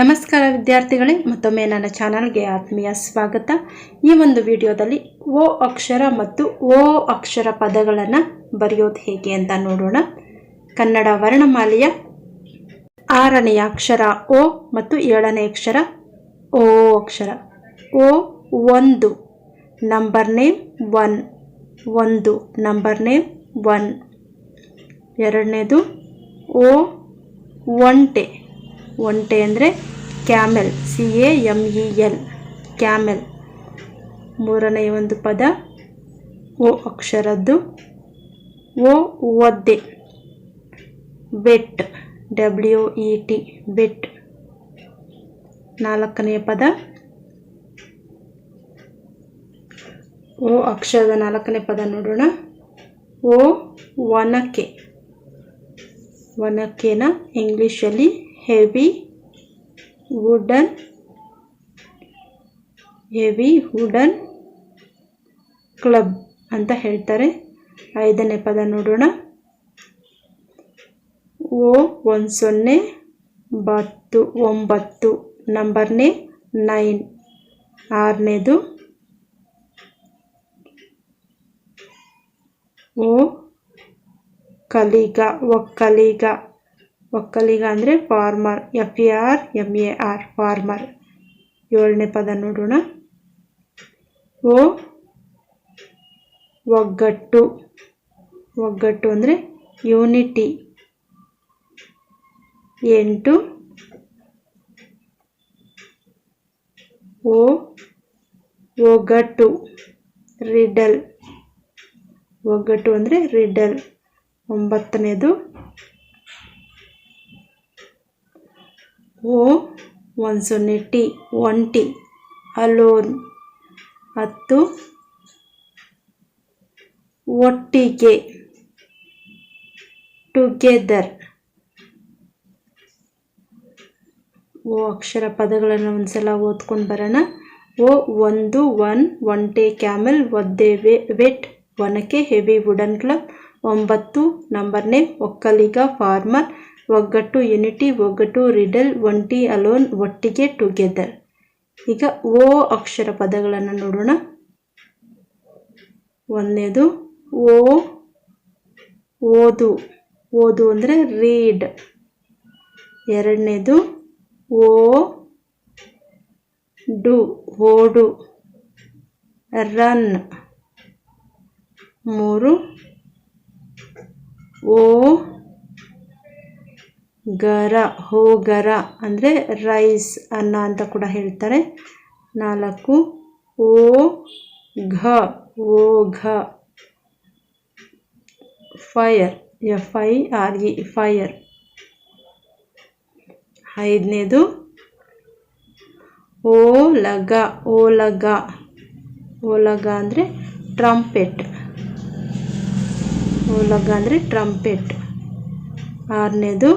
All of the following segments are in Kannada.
ನಮಸ್ಕಾರ ವಿದ್ಯಾರ್ಥಿಗಳೇ, ಮತ್ತೊಮ್ಮೆ ನನ್ನ ಚಾನಲ್ಗೆ ಆತ್ಮೀಯ ಸ್ವಾಗತ. ಈ ಒಂದು ವಿಡಿಯೋದಲ್ಲಿ ಓ ಅಕ್ಷರ ಮತ್ತು ಓ ಅಕ್ಷರ ಪದಗಳನ್ನು ಬರೆಯೋದು ಹೇಗೆ ಅಂತ ನೋಡೋಣ. ಕನ್ನಡ ವರ್ಣಮಾಲೆಯ ಆರನೆಯ ಅಕ್ಷರ ಓ ಮತ್ತು ಏಳನೇ ಅಕ್ಷರ ಓ ಅಕ್ಷರ. ಓ ಒಂದು, ನಂಬರ್ ನೇಮ್ ಒನ್, ಒಂದು, ನಂಬರ್ ನೇಮ್ ಒನ್. ಎರಡನೇದು ಓ ಒಂಟೆ. ಒಂಟೆ ಅಂದರೆ camel C A M E L camel ಮೂರನೇ ಒಂದು ಪದ. ಓ ಅಕ್ಷರದ್ದು. ಓ ಒದ್ದೆ. Wet. W E T wet. ನಾಲ್ಕನೆಯ ಪದ. ಓ ಅಕ್ಷರದ ನಾಲ್ಕನೇ ಪದ ನೋಡೋಣ. ಓ ಒನಕೆ ಒನಕೆನ ಇಂಗ್ಲೀಷಲ್ಲಿ heavy wooden heavy wooden club ಅಂತ ಹೇಳ್ತಾರೆ. ಐದನೇ ಪದ ನೋಡೋಣ. ಓ ಒಂದು ಸೊನ್ನೆ, ಬತ್ತು ಒಂಬತ್ತು, ನಂಬರ್ನೇ ನೈನ್, ಆರನೇದು. ಓ ಕಲಿಗ, ಒಕ್ಕಲಿಗ. ಒಕ್ಕಲಿಗ ಅಂದರೆ farmer F A R M A R farmer. ಏಳನೇ ಪದ ನೋಡೋಣ. ಓ, ಒಗ್ಗಟ್ಟು. ಒಗ್ಗಟ್ಟು ಅಂದರೆ ಯೂನಿಟಿ. ಎಂಟು. ಓ, ಒಗ್ಗಟ್ಟು. ರಿಡಲ್. ಒಗ್ಗಟ್ಟು ಅಂದರೆ ರಿಡಲ್. ಒಂಬತ್ತನೇದು. ಓ ಒಂದು ಸೊನ್ನೆ ಟಿ ಒಂಟಿ ಅಲೋನ್ ಹತ್ತು, ಒಟ್ಟಿಗೆ, ಟುಗೆದರ್. ಓ, ಅಕ್ಷರ ಪದಗಳನ್ನು ಒಂದ್ಸಲ ಓದ್ಕೊಂಡು ಬರೋಣ. ಓ, ಒಂದು, ಒನ್ ಒಂಟೆ ಕ್ಯಾಮೆಲ್, ಒದ್ದೆ ವೆ, ವೆಟ್, ಒನಕೆ ಹೆವಿ ವುಡನ್ ಕ್ಲಬ್, ಒಂಬತ್ತು, ನಂಬರ್ ನೇಮ್, ಒಕ್ಕಲಿಗ, ಫಾರ್ಮರ್ ಒಗ್ಗಟ್ಟು ಯುನಿಟಿ ಒಗ್ಗಟ್ಟು ರಿಡಲ್ ಒಂಟಿ ಅಲೋನ್ ಒಟ್ಟಿಗೆ ಟುಗೆದರ್ ಈಗ ಓ ಅಕ್ಷರ ಪದಗಳನ್ನು ನೋಡೋಣ. ಒಂದನೇದು ಓ ಓದು. ಓದು ಅಂದರೆ ರೀಡ್ ಎರಡನೇದು ಓ ಡು ಓಡು. ರನ್ ಮೂರು ಓ ಗರ ಹೋಗರ ಅಂದರೆ ರೈಸ್ ಅನ್ನ ಅಂತ ಕೂಡ ಹೇಳ್ತಾರೆ. ನಾಲ್ಕು, ಓ ಘ ಓ ಘ. Fire, F I R E, fire. ಐದನೇದು ಲಗ ಓಲಗ ಓಲಗ ಅಂದರೆ ಟ್ರಂಪೆಟ್. ಓಲಗ ಅಂದರೆ ಟ್ರಂಪೆಟ್. ಆರನೇದು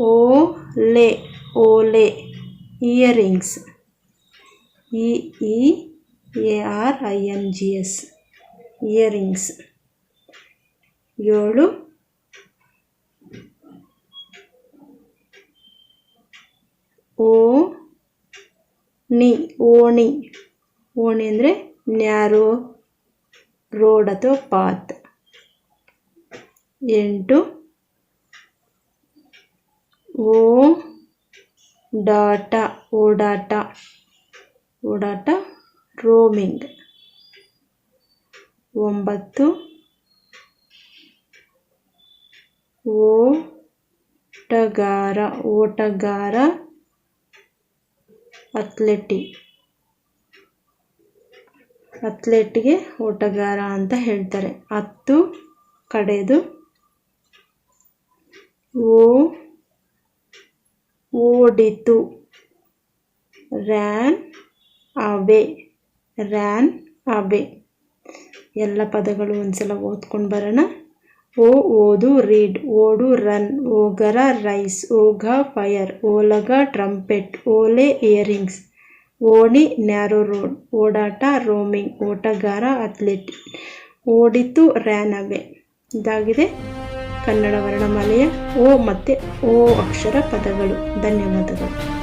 ಓಲೆ ಓಲೆ, earrings. E E, A, R, I N G, S, earrings. ಏಳು. ಓ ನಿ ಓಣಿ. ಓಣಿ ಅಂದರೆ ನ್ಯಾರೋ, ರೋಡ್ ಅಥವಾ ಪಾತ್. ಎಂಟು. ಓ ಡಾಟ, ಓಡಾಟ ಓಡಾಟ, ರೋಮಿಂಗ್. ಒಂಬತ್ತು. ಓಟಗಾರ ಓಟಗಾರ, ಅಥ್ಲೆಟಿ. ಅಥ್ಲೆಟ್ಗೆ ಓಟಗಾರ ಅಂತ ಹೇಳ್ತಾರೆ. ಹತ್ತು ಕಡೆದು ಓ ಓಡಿತು. ರ್ಯಾನ್ ಅವೆ ರ್ಯಾನ್ ಅವೆ ಎಲ್ಲ ಪದಗಳು ಒಂದ್ಸಲ ಓದ್ಕೊಂಡು ಬರೋಣ. ಓ, ಓದು, ರೀಡ್. ಓಡು, ರನ್. ಓಗರ, ರೈಸ್. ಓಘ, ಫೈರ್. ಓಲಗ, ಟ್ರಂಪೆಟ್. ಓಲೆ, ಇಯರಿಂಗ್ಸ್. ಓಣಿ, ನ್ಯಾರೋ ರೋಡ್. ಓಡಾಟ, ರೋಮಿಂಗ್. ಓಟಗಾರ, ಅಥ್ಲೆಟ್. ಓಡಿತು ರ್ಯಾನ್ ಅವೆ ಇದಾಗಿದೆ. ಕನ್ನಡ ವರ್ಣಮಾಲೆಯ ಓ ಮತ್ತೆ ಓ ಅಕ್ಷರ ಪದಗಳು. ಧನ್ಯವಾದಗಳು.